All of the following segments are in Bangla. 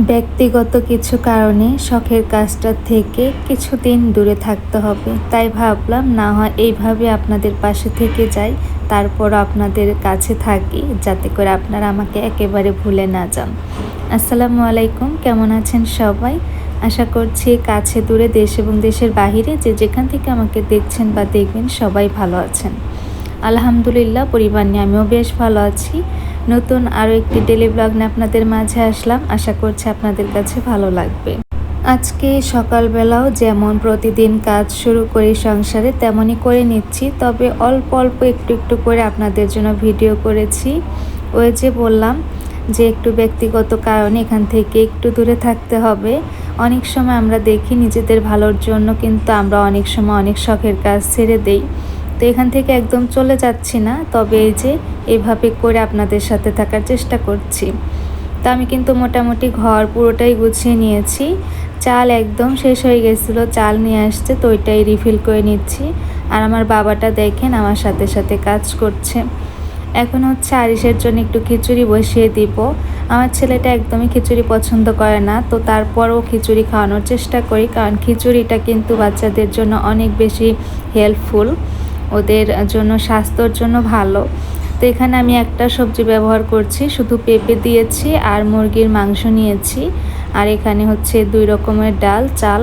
ব্যক্তিগত কিছু কারণে শখের কাজটা থেকে কিছুদিন দূরে থাকতে হবে। তাই ভাবলাম, না হয় এইভাবে আপনাদের পাশে থেকে যাই, তারপর আপনাদের কাছে থাকি, যাতে করে আপনারা আমাকে একেবারে ভুলে না যান। আসসালামু আলাইকুম, কেমন আছেন সবাই? আশা করছি কাছে, দূরে, দেশ এবং দেশের বাহিরে যে যেখান থেকে আমাকে দেখছেন বা দেখবেন সবাই ভালো আছেন। আলহামদুলিল্লাহ, পরিবার নিয়ে আমিও বেশ ভালো আছি। নতুন আরও একটি ডেলি ব্লগ নিয়ে আপনাদের মাঝে আসলাম। আশা করছি আপনাদের কাছে ভালো লাগবে। আজকে সকালবেলাও যেমন প্রতিদিন কাজ শুরু করি সংসারে, তেমনই করে নিচ্ছি। তবে অল্প অল্প একটু একটু করে আপনাদের জন্য ভিডিও করেছি। ওই যে বললাম যে একটু ব্যক্তিগত কারণে এখান থেকে একটু দূরে থাকতে হবে। অনেক সময় আমরা দেখি নিজেদের ভালোর জন্য, কিন্তু আমরা অনেক সময় অনেক শখের কাজ ছেড়ে দেই। তো এখান থেকে একদম চলে যাচ্ছি না, তবে এই যে এভাবে করে আপনাদের সাথে থাকার চেষ্টা করছি। তো আমি কিন্তু মোটামুটি ঘর পুরোটাই গুছিয়ে নিয়েছি। চাল একদম শেষ হয়ে গেছিল, চাল নিয়ে আসছে, তো ওইটাই রিফিল করে নিচ্ছি। আর আমার বাবাটা দেখেন আমার সাথে সাথে কাজ করছে। এখন হচ্ছে আরিসের জন্য একটু খিচুড়ি বসিয়ে দিব। আমার ছেলেটা একদমই খিচুড়ি পছন্দ করে না, তো তারপরও খিচুড়ি খাওয়ানোর চেষ্টা করি, কারণ খিচুড়িটা কিন্তু বাচ্চাদের জন্য অনেক বেশি হেল্পফুল ওদের জন্য, স্বাস্থ্যর জন্য ভালো। তো এখানে আমি একটা সবজি ব্যবহার করছি, শুধু পেঁপে দিয়েছি আর মুরগির মাংস নিয়েছি। আর এখানে হচ্ছে দুই রকমের ডাল, চাল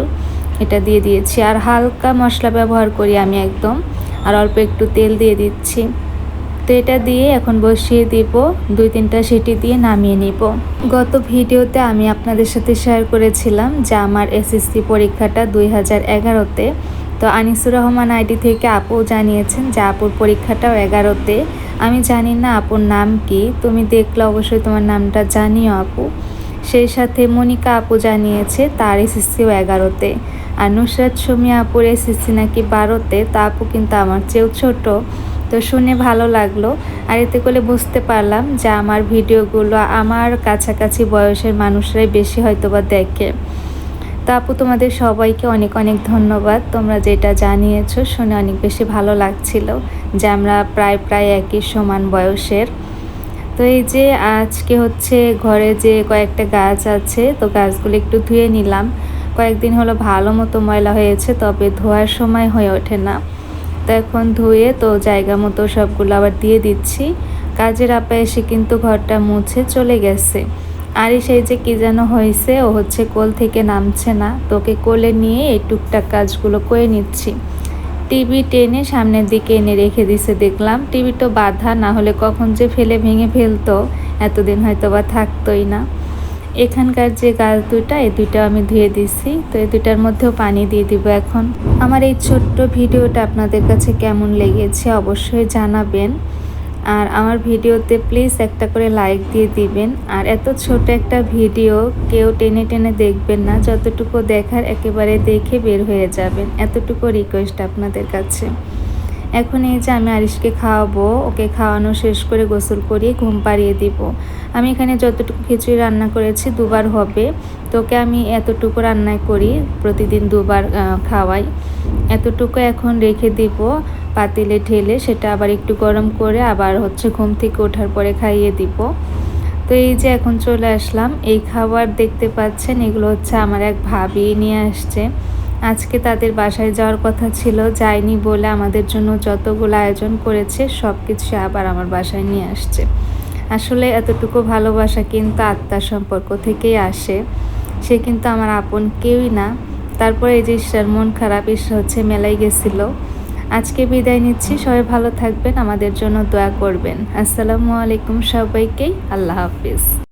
এটা দিয়ে দিয়েছি। আর হালকা মশলা ব্যবহার করি আমি একদম। আর অল্প একটু তেল দিয়ে দিচ্ছি। তো এটা দিয়ে এখন বসিয়ে দিব, দুই তিনটা সিটি দিয়ে নামিয়ে নিব। গত ভিডিওতে আমি আপনাদের সাথে শেয়ার করেছিলাম যে আমার এসএসসি পরীক্ষাটা দুই হাজার এগারোতে তো আনিসুর রহমান আইডি থেকে আপু জানিয়েছেন যে আপুর পরীক্ষাটাও এগারোতে। আমি জানি না আপুর নাম কি, তুমি দেখলে অবশ্যই তোমার নামটা জানিও আপু। সেই সাথে মনিকা আপু জানিয়েছে তার এসএসসিও এগারোতে। আর নুসরাত শমিয়া আপুর এসএসসি নাকি বারোতে, তা আপু কিন্তু আমার চেয়েও ছোট। তো শুনে ভালো লাগল। আর এতে করে বুঝতে পারলাম যে আমার ভিডিওগুলো আমার কাছাকাছি বয়সের মানুষরাই বেশি হয়তোবা দেখে। তো আপু, তোমাদের সবাইকে অনেক অনেক ধন্যবাদ। তোমরা যেটা জানিয়েছো শুনে অনেক বেশি ভালো লাগছিল যে আমরা প্রায় প্রায় একই সমান বয়সের। তো এই যে আজকে হচ্ছে ঘরে যে কয়েকটা গাছ আছে, তো গাছগুলো একটু ধুয়ে নিলাম। কয়েকদিন হলো ভালো মতো ময়লা হয়েছে, তবে ধোয়ার সময় হয়ে ওঠে না। তো এখন ধুয়ে তো জায়গা মতো সবগুলো আবার দিয়ে দিচ্ছি। কাজের আপা এসে কিন্তু ঘরটা মুছে চলে গেছে। আর সেই যে কি যেন হয়েছে, ও হচ্ছে কোল থেকে নামছে না। তোকে কোলে নিয়ে এই টুকটাক কাজগুলো করে নিচ্ছি। টিভি টেনে সামনের দিকে এনে রেখে দিছে, দেখলাম টিভি তো বাধা, না হলে কখন যে ফেলে ভেঙে ফেলতো, এতদিন হয়তো বা থাকতোই না। এখানকার যে গাছ দুটা এই দুইটা আমি ধুয়ে দিছি, তো এই দুটার মধ্যেও পানি দিয়ে দিব এখন। আমার এই ছোট্ট ভিডিওটা আপনাদের কাছে কেমন লেগেছে অবশ্যই জানাবেন। আর আমার ভিডিওতে প্লিজ একটা করে লাইক দিয়ে দিবেন। আর এত ছোট একটা ভিডিও কেউ টেনে টেনে দেখবেন না, যতটুকু দেখার একেবারে দেখে বের হয়ে যাবেন। এতটুকু রিকোয়েস্ট আপনাদের কাছে। এখন এই যে আমি আরিশকে খাওয়াবো, ওকে খাওয়ানো শেষ করে গোসল করিয়ে ঘুম পাড়িয়ে দিব। আমি এখানে যতটুকু খিচুড়ি রান্না করেছি দুবার হবে। তোকে আমি এতটুকু রান্নায় করি, প্রতিদিন দুবার খাওয়াই। এতটুকু এখন রেখে দিব। পাতিলে ঢেলে সেটা আবার একটু গরম করে আবার হচ্ছে ঘুম থেকে ওঠার পরে খাইয়ে দিব। তো এই যে এখন চলে আসলাম, এই খাবার দেখতে পাচ্ছেন, এগুলো হচ্ছে আমার এক ভাবি নিয়ে আসছে। আজকে তাদের বাসায় যাওয়ার কথা ছিল, যায়নি বলে আমাদের জন্য যতগুলো আয়োজন করেছে সব কিছু আবার আমার বাসায় নিয়ে আসছে। আসলে এতটুকু ভালোবাসা কিন্তু আত্মার সম্পর্ক থেকেই আসে। সে কিন্তু আমার আপন কেউই না। তারপরে এই যে ঈশ্বর মন খারাপ ঈশ্বর হচ্ছে মেলাই গেছিল। আজকে বিদায় নিচ্ছি। সবাই ভালো থাকবেন, আমাদের জন্য দোয়া করবেন। আসসালামু আলাইকুম সবাইকে, আল্লাহ হাফিজ।